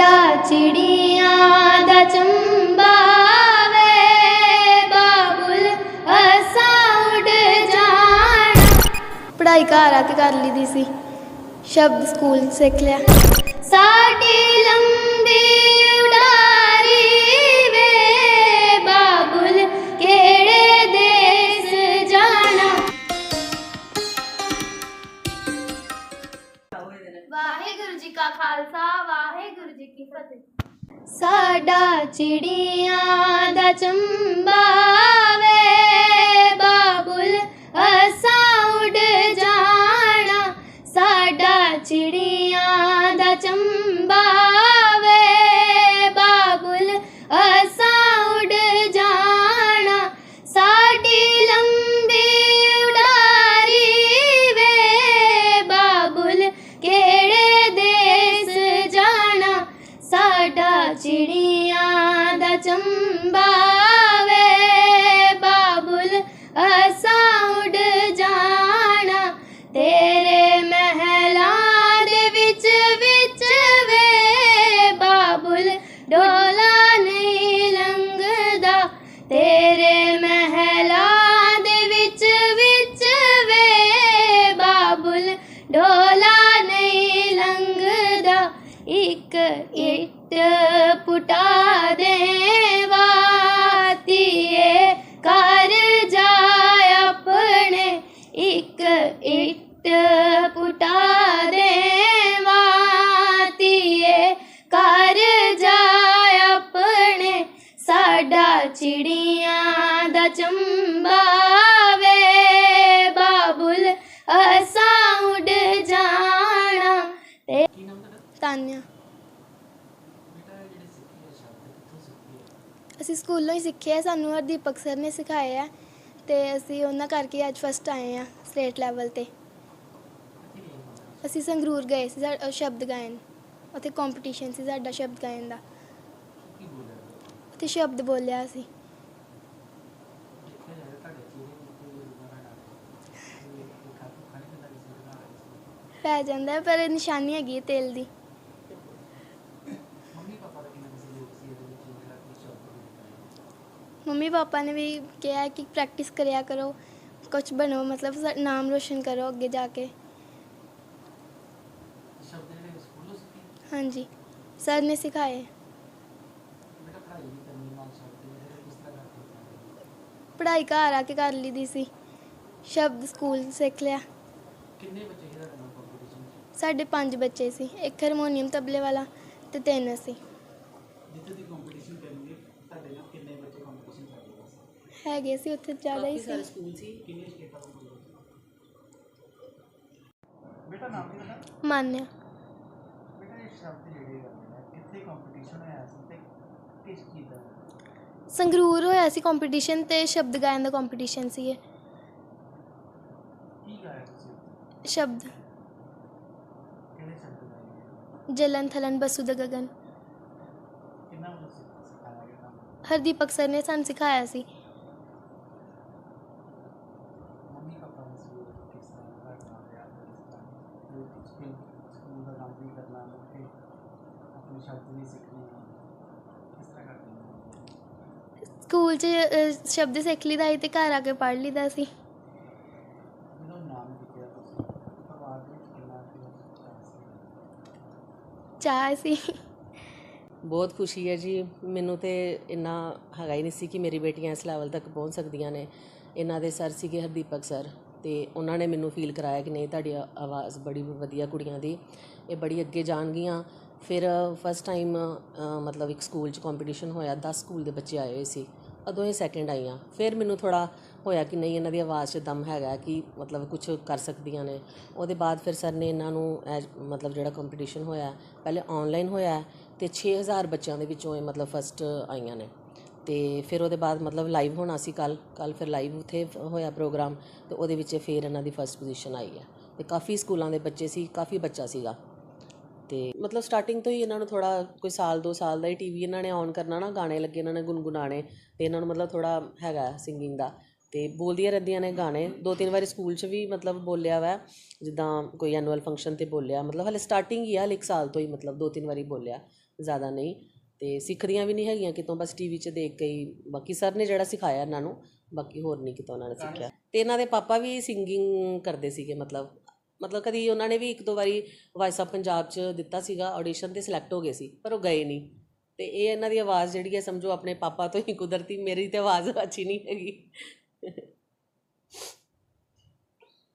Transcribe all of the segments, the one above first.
ਸਾਡਾ ਚਿੜੀਆਂ ਦਾ ਚੰਬਾ ਵੇ, ਬਾਬੁਲ, ਅਸਾਂ ਉੱਡ ਜਾਣਾ। ਪੜ੍ਹਾਈ ਘਰ ਆ ਕੇ ਕਰ ਲਈਦੀ ਸੀ, ਸ਼ਬਦ ਸਕੂਲ ਸਿੱਖ ਲਿਆ। ਸਾਡੀ ਲੰਬੀ ਉਡਾਰੀ ਸਾਡਾ ਚਿੜੀਆਂ ਦਾ ਚੰਬਾ ਵੇ। ਬਾਬੁਲ ਅਸਾਂ ਉੱਡ ਜਾਣਾ। ਸਾਡਾ ਚਿੜੀਆਂ ਦਾ ਚੰਬਾ ਇੱਕ ਇੱਟ ਪੁਟਾ ਦੇਵਾ ਧੀਏ ਕਰ ਜਾ ਆਪਣੇ। ਇੱਕ ਇੱਟ ਪੁਟਾ ਦੇਵਾ ਧੀਏ ਕਰ ਜਾ ਆਪਣੇ। ਸਾਡਾ ਚਿੜੀਆਂ ਦਾ ਚੰਬਾ ਅਸੀਂ ਸਕੂਲੋਂ ਹੀ ਸਿੱਖਿਆ, ਸਾਨੂੰ ਹਰਦੀਪਕ ਸਰ ਨੇ ਸਿਖਾਇਆ ਤੇ ਅਸੀਂ ਉਹਨਾਂ ਕਰਕੇ ਅੱਜ ਫਸਟ ਆਏ ਆ ਸਟੇਟ ਲੈਵਲ ਤੇ। ਅਸੀਂ ਸੰਗਰੂਰ ਗਏ ਸੀ ਸਾ- ਸ਼ਬਦ ਗਾਇਨ। ਉੱਥੇ ਕੰਪੀਟੀਸ਼ਨ ਸੀ ਸਾਡਾ ਸ਼ਬਦ ਗਾਇਨ ਦਾ। ਉੱਥੇ ਸ਼ਬਦ ਬੋਲਿਆ ਸੀ ਪੈ ਜਾਂਦਾ, ਪਰ ਨਿਸ਼ਾਨੀ ਹੈਗੀ ਹੈ ਤੇਲ ਦੀ। ਮੰਮੀ ਪਾਪਾ ਨੇ ਵੀ ਕਿਹਾ ਕਿ ਪ੍ਰੈਕਟਿਸ ਕਰਿਆ ਕਰੋ ਕੁਝ ਬਣੋ ਮਤਲਬ ਸਾ- ਨਾਮ ਰੋਸ਼ਨ ਕਰੋ ਅੱਗੇ ਜਾ ਕੇ। ਹਾਂਜੀ ਸਰ ਨੇ ਸਿਖਾਏ। ਪੜ੍ਹਾਈ ਘਰ ਆ ਕੇ ਕਰ ਲਈਦੀ ਸੀ ਸ਼ਬਦ ਸਕੂਲ ਸਿੱਖ ਲਿਆ। ਕਿੰਨੇ ਬੱਚੇ ਸੀ ਤੁਹਾਡੇ ਨਾਲ ਕੰਪੀਟੀਸ਼ਨ ਸਾਡੇ ਪੰਜ ਬੱਚੇ ਸੀ ਇੱਕ ਹਾਰਮੋਨੀਅਮ ਤਬਲੇ ਵਾਲਾ ਤੇ ਤਿੰਨ ਸੀ ਜਿੱਥੇ ਦੀ ਕੰਪੀਟੀਸ਼ਨ ਹੈਗੇ ਸੀ ਉੱਥੇ ਜ਼ਿਆਦਾ ਹੀ ਸੀ। ਸਕੂਲ ਸੀ। ਕਿੰਨੇ ਸਟੇਟਾਂ ਤੋਂ ਬੇਟਾ ਨਾਮ ਕੀ ਤੁਹਾਡਾ? ਮੰਨਿਆ। ਬੇਟਾ ਇਹ ਸ਼ਬਦ ਜਿਹੜੇ ਨੇ ਕਿੱਥੇ ਕੰਪੀਟੀਸ਼ਨ ਹੋਇਆ ਸੀ ਤੇ ਕਿਸ ਚੀਜ਼ ਦਾ? ਸੰਗਰੂਰ ਹੋਇਆ ਸੀ ਕੰਪੀਟੀਸ਼ਨ ਤੇ ਸ਼ਬਦ ਗਾਇਨ ਦਾ ਕੰਪੀਟੀਸ਼ਨ ਸੀ ਇਹ। ਕੀ ਗਾਇਆ ਤੁਸੀਂ ਸ਼ਬਦ। ਕਿਹੜੇ ਸ਼ਬਦ ਗਾਏ ਜਲਨ ਥਲਨ ਬਸੂ ਦਾ ਗਗਨ। ਕਿੰਨਾ ਸਿਖਾਇਆ ਗਿਆ ਤੁਹਾਨੂੰ ਹਰਦੀਪਕ ਸਰ ਨੇ ਸਾਨੂੰ ਸਿਖਾਇਆ ਸੀ ਮੰਮੀ ਪਾਪਾ ਨੇ ਸਕੂਲ ਕਿਸ ਤਰ੍ਹਾਂ ਰੱਖਣਾ ਪਿਆ ਕਿਸ ਤਰ੍ਹਾਂ ਸਕੂਲ ਸਕੂਲ ਦਾ ਕੰਮ ਵੀ ਕਰਨਾ ਉੱਥੇ ਆਪਣੇ ਸ਼ਬਦ ਵੀ ਸਿੱਖਣੇ ਕਿਸ ਤਰ੍ਹਾਂ ਕਰਦੇ ਹੋ ਸਕੂਲ 'ਚ ਸ਼ਬਦ ਸਿੱਖ ਲਈਦਾ ਸੀ ਤੇ ਘਰ ਆ ਕੇ ਪੜ੍ਹ ਲਈਦਾ ਸੀ। ਚਾਹ ਸੀ। ਬਹੁਤ ਖੁਸ਼ੀ ਹੈ ਜੀ। ਮੈਨੂੰ ਤੇ ਇੰਨਾ ਹੈਗਾ ਹੀ ਨਹੀਂ ਸੀ ਕਿ ਮੇਰੀ ਬੇਟੀਆਂ ਇਸ ਲੈਵਲ ਤੱਕ ਪਹੁੰਚ ਸਕਦੀਆਂ ਨੇ। ਇਹਨਾਂ ਦੇ ਸਰ ਸੀਗੇ ਹਰਦੀਪਕ ਸਰ ਅਤੇ ਉਹਨਾਂ ਨੇ ਮੈਨੂੰ ਫੀਲ ਕਰਾਇਆ ਕਿ ਨਹੀਂ, ਤੁਹਾਡੀ ਆਵਾਜ਼ ਬੜੀ ਵਧੀਆ ਕੁੜੀਆਂ ਦੀ, ਇਹ ਬੜੀ ਅੱਗੇ ਜਾਣਗੀਆਂ। ਫਿਰ ਫਸਟ ਟਾਈਮ ਮਤਲਬ ਇੱਕ ਸਕੂਲ 'ਚ ਕੰਪੀਟੀਸ਼ਨ ਹੋਇਆ, ਦਸ ਸਕੂਲ ਦੇ ਬੱਚੇ ਆਏ ਹੋਏ ਸੀ। ਉਦੋਂ ਇਹ ਸੈਕਿੰਡ ਆਈਆਂ। ਫਿਰ ਮੈਨੂੰ ਥੋੜ੍ਹਾ ਹੋਇਆ ਕਿ ਨਹੀਂ, ਇਹਨਾਂ ਦੀ ਆਵਾਜ਼ 'ਚ ਦਮ ਹੈਗਾ ਕਿ ਮਤਲਬ ਕੁਝ ਕਰ ਸਕਦੀਆਂ ਨੇ। ਉਹਦੇ ਬਾਅਦ ਫਿਰ ਸਰ ਨੇ ਇਹਨਾਂ ਨੂੰ ਐਜ- ਮਤਲਬ ਜਿਹੜਾ ਕੰਪੀਟੀਸ਼ਨ ਹੋਇਆ, ਪਹਿਲੇ ਆਨਲਾਈਨ ਹੋਇਆ ਅਤੇ ਛੇ ਹਜ਼ਾਰ ਬੱਚਿਆਂ ਦੇ ਵਿੱਚੋਂ ਇਹ ਮਤਲਬ ਫਸਟ ਆਈਆਂ ਨੇ। ਅਤੇ ਫਿਰ ਉਹਦੇ ਬਾਅਦ ਮਤਲਬ ਲਾਈਵ ਹੋਣਾ ਸੀ ਕੱਲ੍ਹ ਕੱਲ੍ਹ ਫਿਰ ਲਾਈਵ ਉੱਥੇ ਹੋਇਆ ਪ੍ਰੋਗਰਾਮ ਅਤੇ ਉਹਦੇ ਵਿੱਚ ਫਿਰ ਇਹਨਾਂ ਦੀ ਫਸਟ ਪੁਜੀਸ਼ਨ ਆਈ ਹੈ। ਅਤੇ ਕਾਫੀ ਸਕੂਲਾਂ ਦੇ ਬੱਚੇ ਸੀ, ਕਾਫੀ ਬੱਚਾ ਸੀਗਾ। ਅਤੇ ਮਤਲਬ ਸਟਾਰਟਿੰਗ ਤੋਂ ਹੀ ਇਹਨਾਂ ਨੂੰ ਥੋੜ੍ਹਾ ਕੋਈ ਸਾਲ, ਦੋ ਸਾਲ ਦਾ ਹੀ ਟੀਵੀ ਇਹਨਾਂ ਨੇ ਔਨ ਕਰਨਾ ਨਾ, ਗਾਣੇ ਲੱਗੇ ਇਹਨਾਂ ਨੇ ਗੁੰਗੁਣਾਣੇ ਅਤੇ ਇਹਨਾਂ ਨੂੰ ਮਤਲਬ ਥੋੜ੍ਹਾ ਹੈਗਾ ਸਿੰਗਿੰਗ ਦਾ। ਅਤੇ ਬੋਲਦੀਆਂ ਰਹਿੰਦੀਆਂ ਨੇ ਗਾਣੇ, ਦੋ ਤਿੰਨ ਵਾਰੀ ਸਕੂਲ 'ਚ ਵੀ ਮਤਲਬ ਬੋਲਿਆ ਵਾ, ਜਿੱਦਾਂ ਕੋਈ ਐਨੂਅਲ ਫੰਕਸ਼ਨ ਤੇ ਬੋਲਿਆ, ਮਤਲਬ ਹਲੇ ਸਟਾਰਟਿੰਗ ਹੀ ਆ, ਹਲੇ ਇੱਕ ਸਾਲ ਤੋਂ ਹੀ ਮਤਲਬ ਦੋ ਤਿੰਨ ਵਾਰੀ ਬੋਲਿਆ, ਜ਼ਿਆਦਾ ਨਹੀਂ। ਤੇ ਸਿੱਖਦੀਆਂ ਵੀ ਨਹੀਂ ਹੈਗੀਆਂ ਕਿਤੋਂ ਬਸ ਟੀਵੀ 'ਚ ਦੇਖ ਕੇ ਹੀ। ਬਾਕੀ ਸਰ ਨੇ ਜਿਹੜਾ ਸਿਖਾਇਆ ਇਹਨਾਂ ਨੂੰ ਬਾਕੀ ਹੋਰ ਨਹੀਂ ਕਿਤੋਂ ਉਹਨਾਂ ਨੇ ਸਿੱਖਿਆ। ਤੇ ਇਹਨਾਂ ਦੇ ਪਾਪਾ ਵੀ ਸਿੰਗਿੰਗ ਕਰਦੇ ਸੀਗੇ ਮਤਲਬ ਮਤਲਬ ਕਦੀ ਉਹਨਾਂ ਨੇ ਵੀ ਇੱਕ ਦੋ ਵਾਰੀ ਵਾਇਸ ਆਫ ਪੰਜਾਬ 'ਚ ਦਿੱਤਾ ਸੀਗਾ ਆਡੀਸ਼ਨ ਤੇ ਸਿਲੈਕਟ ਹੋ ਗਏ ਸੀ ਪਰ ਉਹ ਗਏ ਨਹੀਂ। ਤੇ ਇਹ ਇਹਨਾਂ ਦੀ ਆਵਾਜ਼ ਜਿਹੜੀ ਹੈ ਸਮਝੋ ਆਪਣੇ ਪਾਪਾ ਤੋਂ ਹੀ ਕੁਦਰਤੀ ਮੇਰੀ ਤੇ ਆਵਾਜ਼ ਅੱਛੀ ਨਹੀਂ ਹੈਗੀ।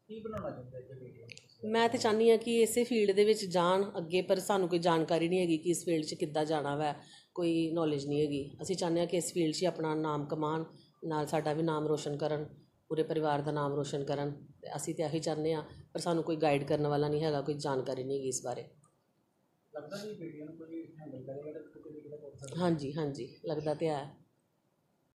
ਕੀ ਬਣਾਉਣਾ ਚਾਹੁੰਦੇ ਜੀ ਬੇਟੀਆਂ ਮੈਂ ਤੇ ਚਾਹੁੰਦੀ ਹਾਂ ਕਿ ਇਸੇ ਫੀਲਡ ਦੇ ਵਿੱਚ ਜਾਣ ਅੱਗੇ ਪਰ ਸਾਨੂੰ ਕੋਈ ਜਾਣਕਾਰੀ ਨਹੀਂ ਹੈਗੀ ਕਿ ਇਸ ਫੀਲਡ 'ਚ ਕਿੱਦਾਂ ਜਾਣਾ ਵੈ ਕੋਈ ਨੌਲੇਜ ਨਹੀਂ ਹੈਗੀ। ਅਸੀਂ ਚਾਹੁੰਦੇ ਹਾਂ ਕਿ ਇਸ ਫੀਲਡ 'ਚ ਹੀ ਆਪਣਾ ਨਾਮ ਕਮਾਉਣ ਨਾਲ ਸਾਡਾ ਵੀ ਨਾਮ ਰੋਸ਼ਨ ਕਰਨ ਪੂਰੇ ਪਰਿਵਾਰ ਦਾ ਨਾਮ ਰੋਸ਼ਨ ਕਰਨ ਤੇ ਅਸੀਂ ਤੇ ਇਹੀ ਚਾਹੁੰਦੇ ਹਾਂ ਪਰ ਸਾਨੂੰ ਕੋਈ ਗਾਈਡ ਕਰਨ ਵਾਲਾ ਨਹੀਂ ਹੈਗਾ ਕੋਈ ਜਾਣਕਾਰੀ ਨਹੀਂ ਹੈਗੀ ਇਸ ਬਾਰੇ। ਲੱਗਦਾ ਨਹੀਂ ਬੇਟੀਆਂ ਨੂੰ ਕੋਈ ਹੈਂਡਲ ਕਰੇਗਾ ਤਾਂ ਕਿਤੇ ਨਾ ਕਿਤੇ ਹਾਂਜੀ ਹਾਂਜੀ ਲੱਗਦਾ ਤੇ ਹੈ।